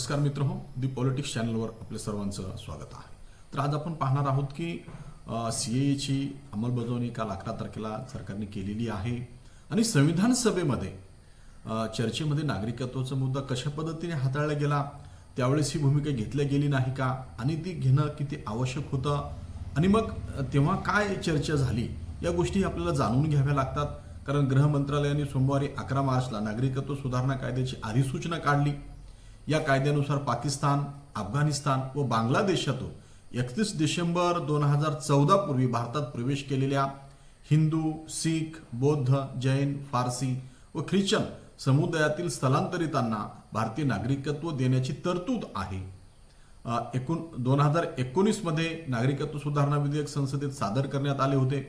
नमस्कार मित्र हो दी पॉलिटिक्स चॅनलवर आपल्या सर्वांचं स्वागत आहे. तर आज आपण पाहणार आहोत की सी एची अंमलबजावणी काल अकरा तारखेला सरकारने केलेली आहे आणि संविधान सभेमध्ये चर्चेमध्ये नागरिकत्वाचा मुद्दा कशा पद्धतीने हाताळला गेला त्यावेळेस ही भूमिका घेतल्या गेली नाही का आणि ती घेणं किती आवश्यक होतं आणि मग तेव्हा काय चर्चा झाली या गोष्टी आपल्याला जाणून घ्याव्या लागतात. कारण गृह मंत्रालयाने सोमवारी अकरा मार्चला नागरिकत्व सुधारणा कायद्याची अधिसूचना काढली. या कायद्यानुसार पाकिस्तान अफगाणिस्तान व बांगलादेशातून एकतीस डिसेंबर दोन हजार चौदा पूर्वी भारतात प्रवेश केलेल्या हिंदू शीख बौद्ध जैन फारसी व ख्रिश्चन समुदायातील स्थलांतरितांना भारतीय नागरिकत्व देण्याची तरतूद आहे. एकूण दोन हजार एकोणीसमध्ये नागरिकत्व सुधारणा विधेयक संसदेत सादर करण्यात आले होते.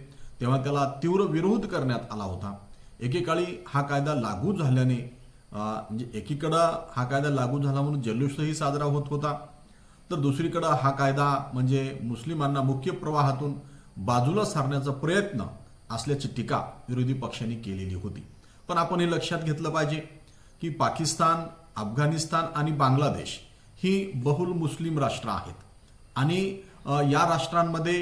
तेव्हा त्याला तीव्र विरोध करण्यात आला होता. एकेकाळी हा कायदा लागू झाल्याने म्हणजे एकीकडं हा कायदा लागू झाला म्हणून जल्लोषही साजरा होत होता. तर दुसरीकडं हा कायदा म्हणजे मुस्लिमांना मुख्य प्रवाहातून बाजूला सारण्याचा प्रयत्न असल्याची टीका विरोधी पक्षांनी केलेली होती. पण आपण हे लक्षात घेतलं पाहिजे की पाकिस्तान अफगाणिस्तान आणि बांगलादेश ही बहुल मुस्लिम राष्ट्र आहेत. आणि या राष्ट्रांमध्ये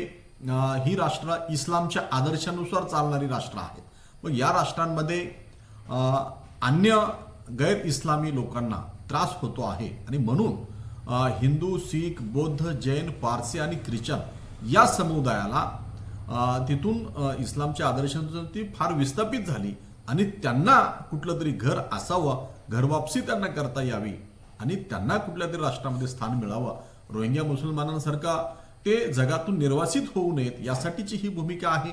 ही राष्ट्र इस्लामच्या आदर्शानुसार चालणारी राष्ट्र आहेत. मग या राष्ट्रांमध्ये अन्य गैर इस्लामी लोकांना त्रास होतो आहे. आणि म्हणून हिंदू शीख बौद्ध जैन पारसी आणि ख्रिश्चन या समुदायाला तिथून इस्लामच्या आदर्शानुसार ती फार विस्थापित झाली आणि त्यांना कुठलं तरी घर असावं घरवापसी त्यांना करता यावी आणि त्यांना कुठल्या तरी राष्ट्रामध्ये स्थान मिळावं. रोहिंग्या मुसलमानांसारखा ते जगातून निर्वासित होऊ नयेत यासाठीची ही भूमिका आहे.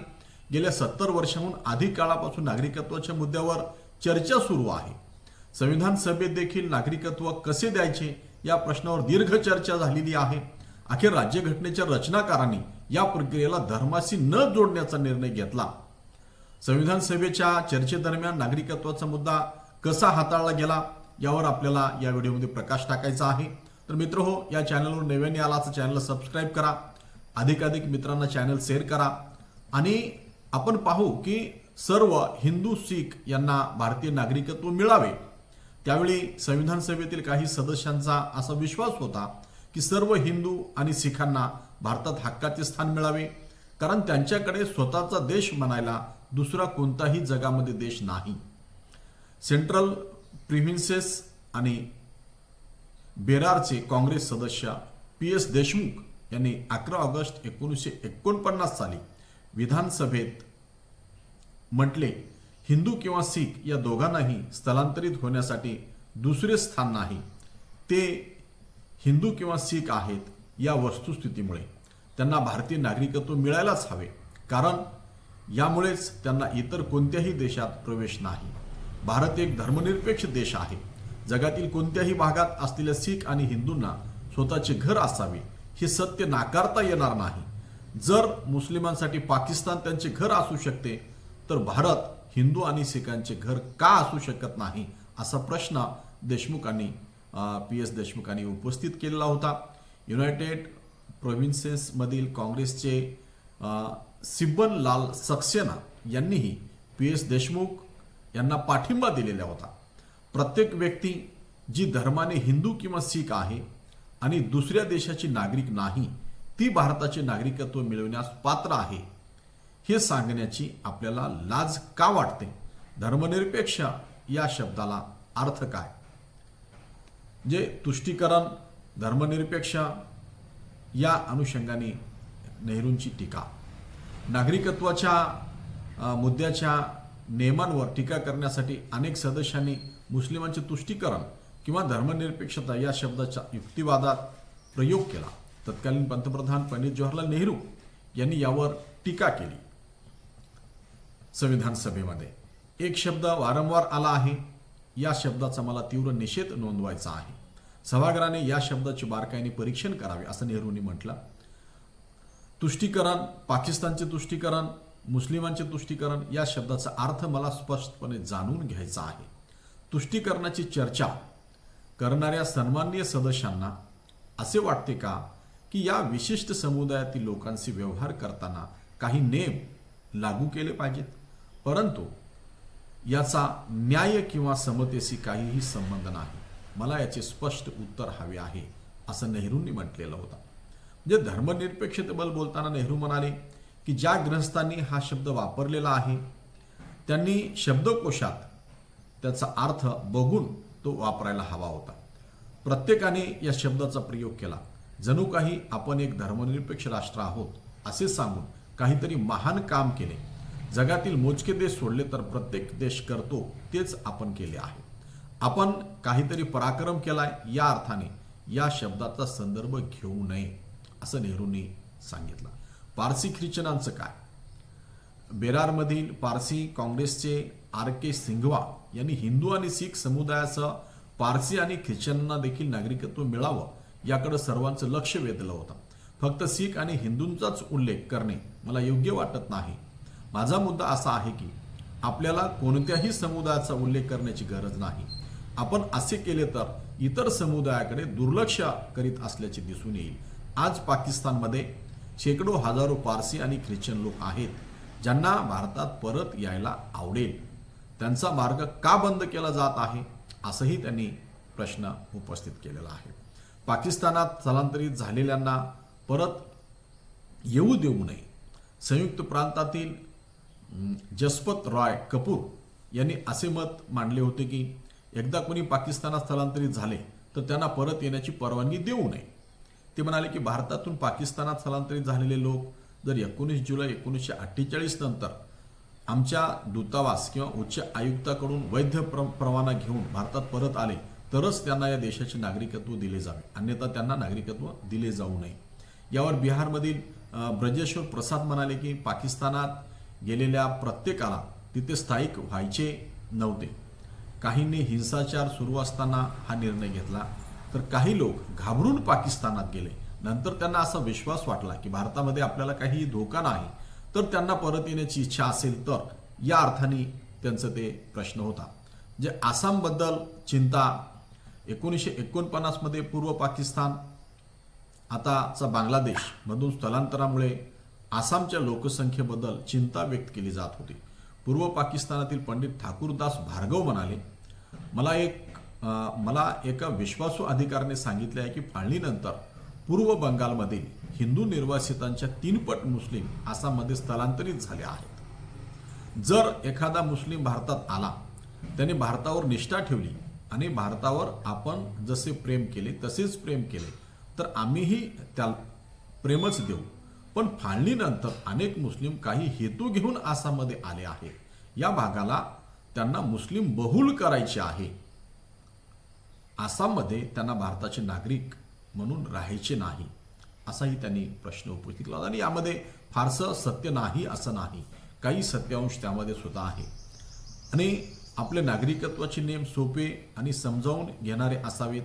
गेल्या सत्तर वर्षाहून अधिक काळापासून नागरिकत्वाच्या मुद्द्यावर चर्चा सुरू आहे. संविधान सभेत देखील नागरिकत्व कसे द्यायचे या प्रश्नावर दीर्घ चर्चा झालेली आहे. अखेर राज्यघटनेच्या रचनाकारांनी या प्रक्रियेला धर्माशी न जोडण्याचा निर्णय घेतला. संविधान सभेच्या चर्चेदरम्यान नागरिकत्वाचा मुद्दा कसा हाताळला गेला यावर आपल्याला या व्हिडिओमध्ये प्रकाश टाकायचा आहे. तर मित्र हो या चॅनलवर नव्याने आला तर चॅनलला सबस्क्राईब करा. अधिकाधिक मित्रांना चॅनल शेअर करा. आणि आपण पाहू की सर्व हिंदू शीख यांना भारतीय नागरिकत्व मिळावे. त्यावेळी संविधान सभेतील काही सदस्यांचा असा विश्वास होता की सर्व हिंदू आणि सिखांना भारतात हक्काचे स्थान मिळावे कारण त्यांच्याकडे स्वतःचा देश म्हणायला दुसरा कोणताही जगामध्ये देश नाही. सेंट्रल प्रिव्हिन्सेस आणि बेरारचे काँग्रेस सदस्य पी एस देशमुख यांनी अकरा ऑगस्ट एकोणीसशे एकोणपन्नास साली विधानसभेत म्हटले हिंदू किंवा सिख या दोघांनाही स्थलांतरित होण्यासाठी दुसरे स्थान नाही. ते हिंदू किंवा सिख आहेत या वस्तुस्थितीमुळे. त्यांना भारतीय नागरिकत्व मिळायलाच हवे कारण यामुळेच त्यांना इतर कोणत्याही देशात प्रवेश नाही. भारत एक धर्मनिरपेक्ष देश आहे. जगातील कोणत्याही भागात असलेल्या सिख आणि हिंदूंना स्वतःचे घर असावे हे सत्य नाकारता येणार नाही. जर मुस्लिमांसाठी पाकिस्तान त्यांचे घर असू शकते तर भारत हिंदू आणि सिखांचे घर का असू शकत नाही असा प्रश्न देशमुखांनी पी एस देशमुखांनी उपस्थित केलेला होता. युनायटेड प्रोव्हिन्सेसमधील काँग्रेसचे सिब्बन लाल सक्सेना यांनीही पी एस देशमुख यांना पाठिंबा दिलेला होता. प्रत्येक व्यक्ती जी धर्माने हिंदू किंवा शीख आहे आणि दुसऱ्या देशाची नागरिक नाही ती भारताचे नागरिकत्व मिळवण्यास पात्र आहे हे सांगण्याची आपल्याला लाज का वाटते? धर्मनिरपेक्ष या शब्दाला अर्थ काय? जे तुष्टीकरण धर्मनिरपेक्ष या अनुषंगाने नेहरूंची टीका. नागरिकत्वाच्या मुद्द्याच्या नियमांवर टीका करण्यासाठी अनेक सदस्यांनी मुस्लिमांचे तुष्टीकरण किंवा धर्मनिरपेक्षता या शब्दाच्या युक्तिवादात प्रयोग केला. तत्कालीन पंतप्रधान पंडित जवाहरलाल नेहरू यांनी यावर टीका केली. संविधान सभेमध्ये. एक शब्द वारंवार आला आहे. या शब्दाचा मला तीव्र निषेध नोंदवायचा आहे. सभागृहाने या शब्दाचे बारकाईने परीक्षण करावे असं नेहरूंनी म्हटलं. तुष्टीकरण पाकिस्तानचे तुष्टीकरण मुस्लिमांचे तुष्टीकरण या शब्दाचा अर्थ मला स्पष्टपणे जाणून घ्यायचा आहे. तुष्टीकरणाची चर्चा करणाऱ्या सन्माननीय सदस्यांना असे वाटते का की या विशिष्ट समुदायातील लोकांशी व्यवहार करताना काही नेम लागू केले पाहिजेत? परंतु याचा न्याय किंवा समतेशी काहीही संबंध नाही. मला याचे स्पष्ट उत्तर हवे आहे असं नेहरूंनी म्हटलेलं होतं. म्हणजे धर्मनिरपेक्षतेबद्दल बोलताना नेहरू म्हणाले की ज्या ग्रहस्थांनी हा शब्द वापरलेला आहे त्यांनी शब्दकोशात त्याचा अर्थ बघून तो वापरायला हवा होता. प्रत्येकाने या शब्दाचा प्रयोग केला. जणू काही आपण एक धर्मनिरपेक्ष राष्ट्र आहोत असे सांगून काहीतरी महान काम केले. जगातील मोजके देश सोडले तर प्रत्येक देश करतो तेच आपण केले आहे. आपण काहीतरी पराक्रम केलाय या अर्थाने या शब्दाचा संदर्भ घेऊ नये असं नेहरूंनी सांगितलं. पारसी ख्रिश्चनांचं काय? बेरारमधील पारसी काँग्रेसचे आर के सिंघवा यांनी हिंदू आणि शीख समुदायासह पारसी आणि ख्रिश्चनांना देखील नागरिकत्व मिळावं याकडे सर्वांचं लक्ष वेधलं होतं. फक्त शीख आणि हिंदूंचाच उल्लेख करणे मला योग्य वाटत नाही. माझा मुद्दा असा आहे की आपल्याला कोणत्याही समुदायाचा उल्लेख करण्याची गरज नाही. आपण असे केले तर इतर समुदायाकडे दुर्लक्ष करीत असल्याचे दिसून येईल. आज पाकिस्तानमध्ये शेकडो हजारो पारसी आणि ख्रिश्चन लोक आहेत ज्यांना भारतात परत यायला आवडेल. त्यांचा मार्ग का बंद केला जात आहे असंही त्यांनी प्रश्न उपस्थित केलेला आहे. पाकिस्तानात स्थलांतरित झालेल्यांना परत येऊ देऊ नये. संयुक्त प्रांतातील जसपत रॉय कपूर यांनी असे मत मांडले होते की एकदा कोणी पाकिस्तानात स्थलांतरित झाले तर त्यांना परत येण्याची परवानगी देऊ नये. ते म्हणाले की भारतातून पाकिस्तानात स्थलांतरित झालेले लोक जर एकोणीस जुलै एकोणीसशे अठ्ठेचाळीस नंतर आमच्या दूतावास किंवा उच्च आयुक्ताकडून वैध प्र परवाना घेऊन भारतात परत आले तरच त्यांना या देशाचे नागरिकत्व दिले जावे. अन्यथा त्यांना नागरिकत्व दिले जाऊ नये. यावर बिहारमधील ब्रजेश्वर प्रसाद म्हणाले की पाकिस्तानात गेलेल्या प्रत्येकाला तिथे स्थायिक व्हायचे नव्हते. काहींनी हिंसाचार सुरू असताना हा निर्णय घेतला तर काही लोक घाबरून पाकिस्तानात गेले. नंतर त्यांना असा विश्वास वाटला की भारतामध्ये आपल्याला काही धोका नाही तर त्यांना परत येण्याची इच्छा असेल तर या अर्थाने त्यांचं ते प्रश्न होता. जे आसामबद्दल चिंता एकोणीसशे एकोणपन्नासमध्ये पूर्व पाकिस्तान आताचा बांगलादेश मधून स्थलांतरामुळे आसामच्या लोकसंख्येबद्दल चिंता व्यक्त केली जात होती. पूर्व पाकिस्तानातील पंडित ठाकूरदास भार्गव म्हणाले मला एक मला एका विश्वासू अधिकाऱ्याने सांगितले आहे की फाळणीनंतर पूर्व बंगालमधील हिंदू निर्वासितांच्या तीनपट मुस्लिम आसाममध्ये स्थलांतरित झाले आहेत. जर एखादा मुस्लिम भारतात आला त्याने भारतावर निष्ठा ठेवली आणि भारतावर आपण जसे प्रेम केले तसेच प्रेम केले तर आम्हीही त्या प्रेमच देऊ. पण फाळणीनंतर अनेक मुस्लिम काही हेतू घेऊन आसाममध्ये आले आहेत. या भागाला त्यांना मुस्लिम बहुल करायचे आहे. आसाममध्ये त्यांना भारताचे नागरिक म्हणून राहायचे नाही. असाही त्यांनी प्रश्न उपस्थित केला. आणि यामध्ये फारसं सत्य नाही असं नाही. काही सत्यांश त्यामध्ये सुद्धा आहे. आणि आपले नागरिकत्वाचे नियम सोपे आणि समजावून घेणारे असावेत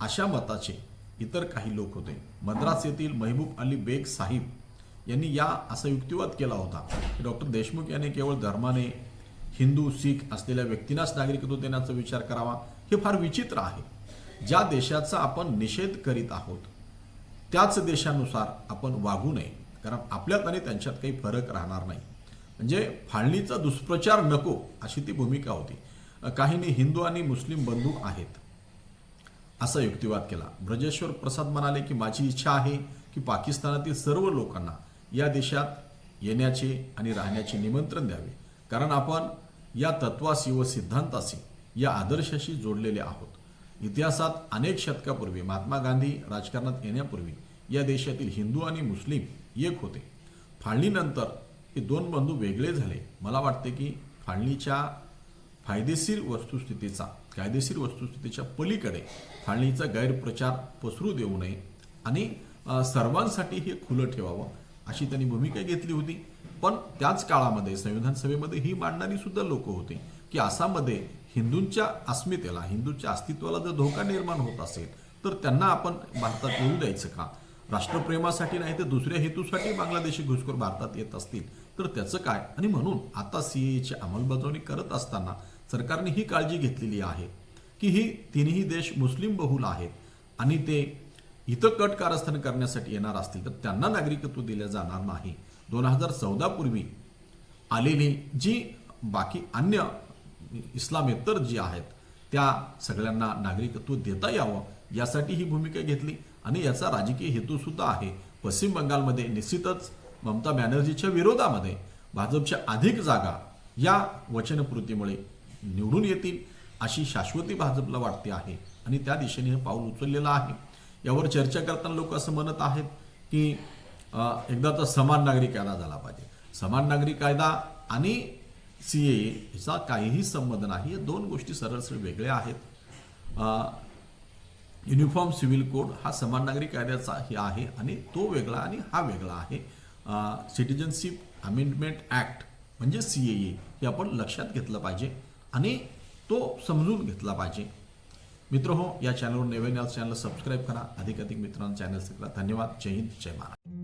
अशा मताचे इतर काही लोक होते. मद्रास येथील महबूब अली बेग साहिब यांनी या असा युक्तिवाद केला होता की डॉक्टर देशमुख यांनी केवळ धर्माने हिंदू शीख असलेल्या व्यक्तींनाच नागरिकत्व देण्याचा विचार करावा हे फार विचित्र आहे. ज्या देशाचा आपण निषेध करीत आहोत त्याच देशानुसार आपण वागू नये. कारण आपल्यात आणि त्यांच्यात काही फरक राहणार नाही. म्हणजे फाळणीचा दुष्प्रचार नको अशी ती भूमिका होती. काहींनी हिंदू आणि मुस्लिम बंधू आहेत. असा युक्तिवाद केला. ब्रजेश्वर प्रसाद म्हणाले की माझी इच्छा आहे की पाकिस्तानातील सर्व लोकांना या देशात येण्याचे आणि राहण्याचे निमंत्रण द्यावे. कारण आपण या तत्वाशी व सिद्धांताशी या आदर्शाशी जोडलेले आहोत. इतिहासात अनेक शतकापूर्वी महात्मा गांधी राजकारणात येण्यापूर्वी या देशातील हिंदू आणि मुस्लिम एक होते. फाळणीनंतर हे दोन बंधू वेगळे झाले. मला वाटते की फाळणीच्या फायदेशीर वस्तुस्थितीचा कायदेशीर वस्तुस्थितीच्या पलीकडे फाळणीचा गैरप्रचार पसरू देऊ नये आणि सर्वांसाठी हे खुलं ठेवावं. अशी त्यांनी भूमिका घेतली होती. पण त्याच काळामध्ये संविधान सभेमध्ये ही मांडणारी सुद्धा लोक होती की आसाममध्ये हिंदूंच्या अस्मितेला हिंदूंच्या अस्तित्वाला जर धोका निर्माण होत असेल तर त्यांना आपण भारतात येऊ द्यायचं का? राष्ट्रप्रेमासाठी नाही तर दुसऱ्या हेतूसाठी बांगलादेशी घुसखोर भारतात येत असतील तर त्याचं काय? आणि म्हणून आता सी एची अंमलबजावणी करत असताना सरकारने ही काळजी घेतलेली आहे की ही तिन्ही देश मुस्लिम बहुल आहेत आणि ते इथं कट कारस्थान करण्यासाठी येणार असतील तर त्यांना नागरिकत्व दिलं जाणार नाही. दोन हजार चौदा पूर्वी आलेली जी बाकी अन्य इस्लामेतर जी आहेत त्या सगळ्यांना नागरिकत्व देता यावं यासाठी ही भूमिका घेतली. आणि याचा राजकीय हेतू सुद्धा आहे. पश्चिम बंगालमध्ये निश्चितच ममता बॅनर्जीच्या विरोधामध्ये भाजपच्या अधिक जागा या वचनपूर्तीमुळे निवडून येतील अशी शाश्वती भाजपला वाटते आहे. आणि त्या दिशेने हे पाऊल उचललेलं आहे. यावर चर्चा करताना लोक असं म्हणत आहेत की एकदा तर समान नागरी कायदा झाला पाहिजे. समान नागरी कायदा आणि सी ए याचा काहीही संबंध नाही या दोन गोष्टी सरळ सरळ वेगळ्या आहेत. युनिफॉर्म सिव्हिल कोड हा समान नागरी कायद्याचा हे आहे आणि तो वेगळा आणि हा वेगळा आहे. सिटिझनशिप अमेंडमेंट ॲक्ट म्हणजे सी ए हे आपण लक्षात घेतलं पाहिजे आणि तो समजून घेतला पाहिजे. मित्र हो या चॅनलवर नवीन चॅनल सबस्क्राईब करा अधिक अधिक मित्रांना चॅनल करा धन्यवाद। जय हिंद जय महाराष्ट्र।